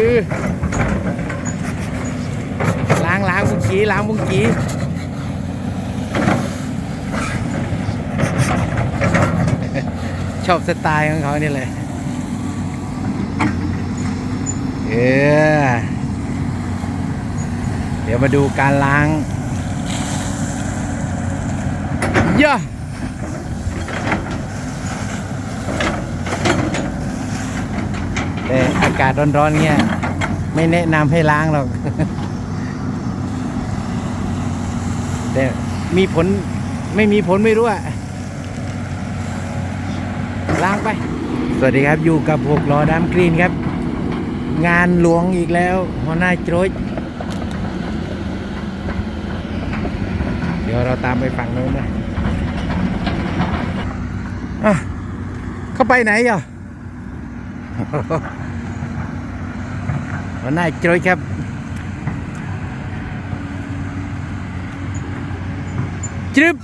คือล้างล้างบุ้งกี้ล้างบุ้งกี้ชอบสไตล์ของเขานี่เลยเออเดี๋ยวมาดูการล้างเยอ แต่อากาศร้อนๆเงี้ยไม่แนะนำให้ล้างหรอก แต่มีผลไม่มีผลไม่รู้อะล้างไป สวัสดีครับอยู่กับหกล้อดำกรีนครับ งานหลวงอีกแล้วหัวหน้าโจยเดี๋ยวเราตามไปฝั่งโน้นนะอะเขาไปไหนอะ หัวหน้าโจรยครับจึ๊บ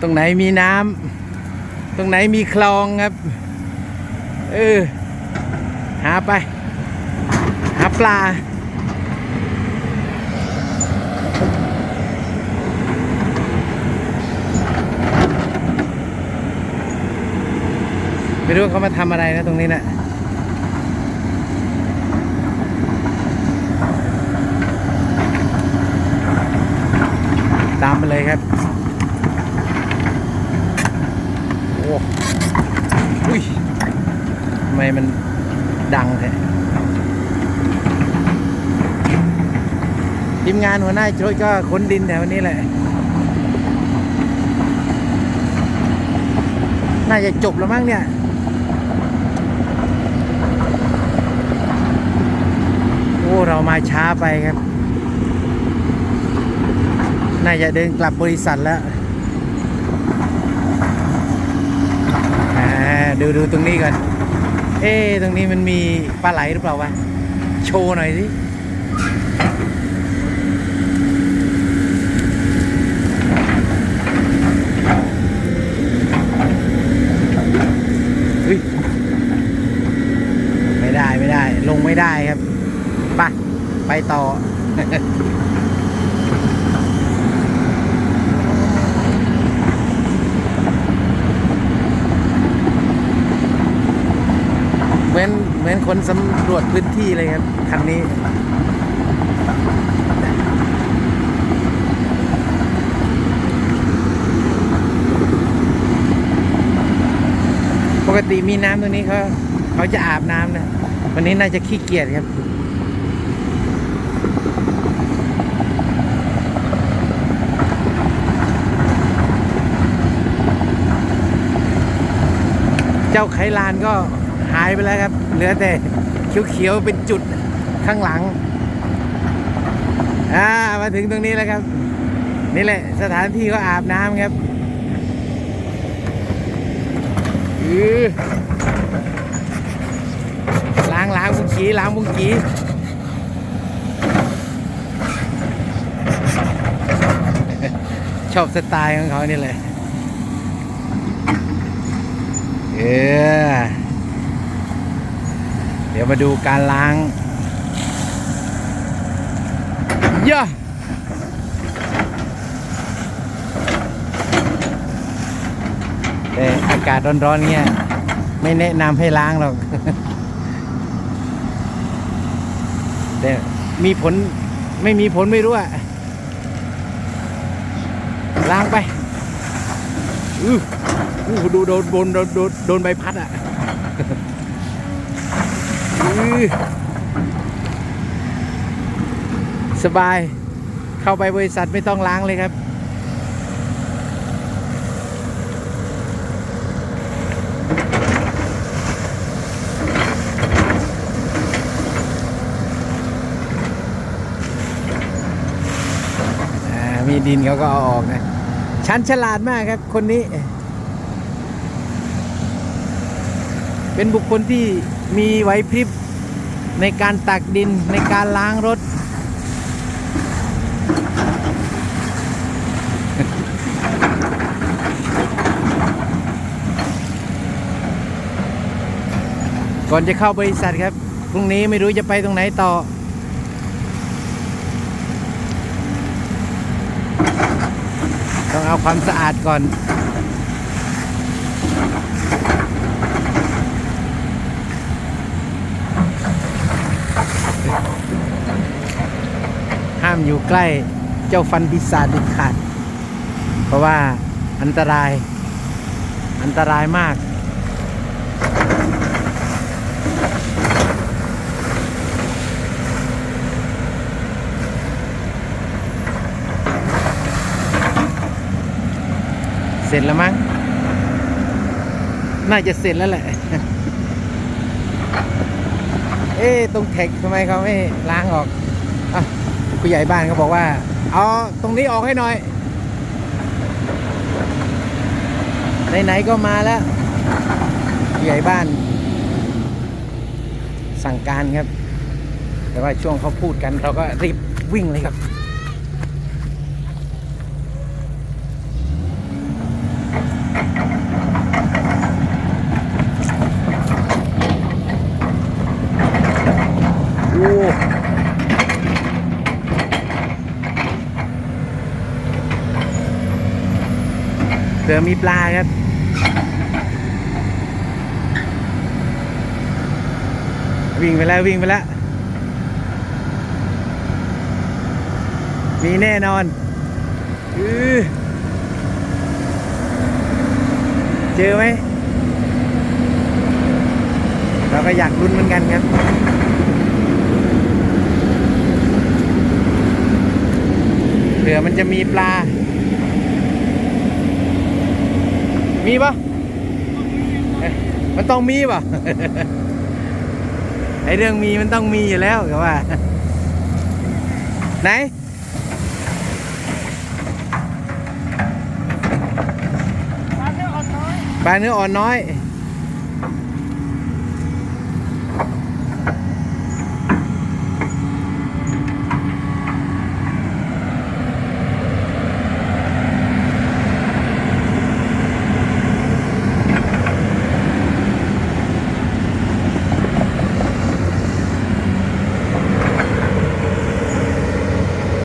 ตรงไหนมีน้ำตรงไหนมีคลองครับ เออ หาไป หาปลา ไม่รู้เขามาทำอะไรนะตรงนี้นะตามไปเลยครับ โอ้อุ้ยทำไมมันดังแท้ทีมงานหัวหน้าโจยก็ขนดินแถวนี้แหละ น่าจะจบแล้วมั้งเนี่ย โอ้ เรา มาช้าไปครับ น่าจะเดินกลับบริษัทแล้วอ่าดูดูตรงนี้ก่อน เอ๊ตรงนี้มันมีปลาไหลหรือเปล่าวะ โชว์หน่อยสิ เฮ้ย ไม่ได้ไม่ได้ ลงไม่ได้ครับไปไปต่อ เห มือนเหมือนคนสำรวจพื้นที่เลยครับ คันนี้ปกติมีน้ำตรงนี้เขาเขาจะอาบน้ำนะ วันนี้น่าจะขี้เกียจครับ เจ้าไขลานก็ หายไปแล้วครับ เหลือแต่เขียวๆเป็นจุดข้างหลัง อ่า มาถึงตรงนี้แล้วครับ นี่แหละสถานที่เขาอาบน้ำครับอือล้างล้างบุ้งกีล้างบุ้งกีชอบสไตล์ของเขานี่เลย เออ ดี๋ยวมาดูการล้างเยอะแต่อากาศร้อนๆเงี้ยไม่แนะนำให้ล้างหรอกแต่มีผลไม่มีผลไม่รู้อะล้างไปอืออู้หูดูโดนโดนโดนโดนโดนใบพัดอะ สบาย เข้าไปบริษัทไม่ต้องล้างเลยครับ มีดินเขาก็เอาออกนะ ชั้นฉลาดมากครับคนนี้ เป็นบุคคลที่มีไหวพริบ ในการตักดินในการล้างรถ ก่อนจะเข้าบริษัทครับ พรุ่งนี้ไม่รู้จะไปตรงไหนต่อต้องเอาความสะอาดก่อน ห้ามอยู่ ใกล้เจ้าฟันปีศาจเด็ดขาด เพราะว่าอันตรายอันตรายมาก เสร็จแล้วมั้ง น่าจะเสร็จแล้วแหละ เอ๊ตรงแท็กทำไมเขาไม่ล้างออกอะ ผู้ใหญ่บ้านเขาบอกว่า เอาตรงนี้ออกให้หน่อย ไหนๆก็มาแล้วผู้ใหญ่บ้าน สั่งการครับ แต่ว่าช่วงเขาพูดกันเราก็รีบวิ่งเลยครับโอ้ ผื่อมีปลาครับ วิ่งไปแล้ววิ่งไปแล้ว มีแน่นอนอเจอไหม เราก็อยากลุ้นเหมือนกันครับเผื่อมันจะมีปลา มีปะมันต้องมีปะไอเรื่องมีมันต้องมีอยู่แล้วกับว่า ไหน ปลาเนื้ออ่อนน้อยปลาเนื้ออ่อนน้อย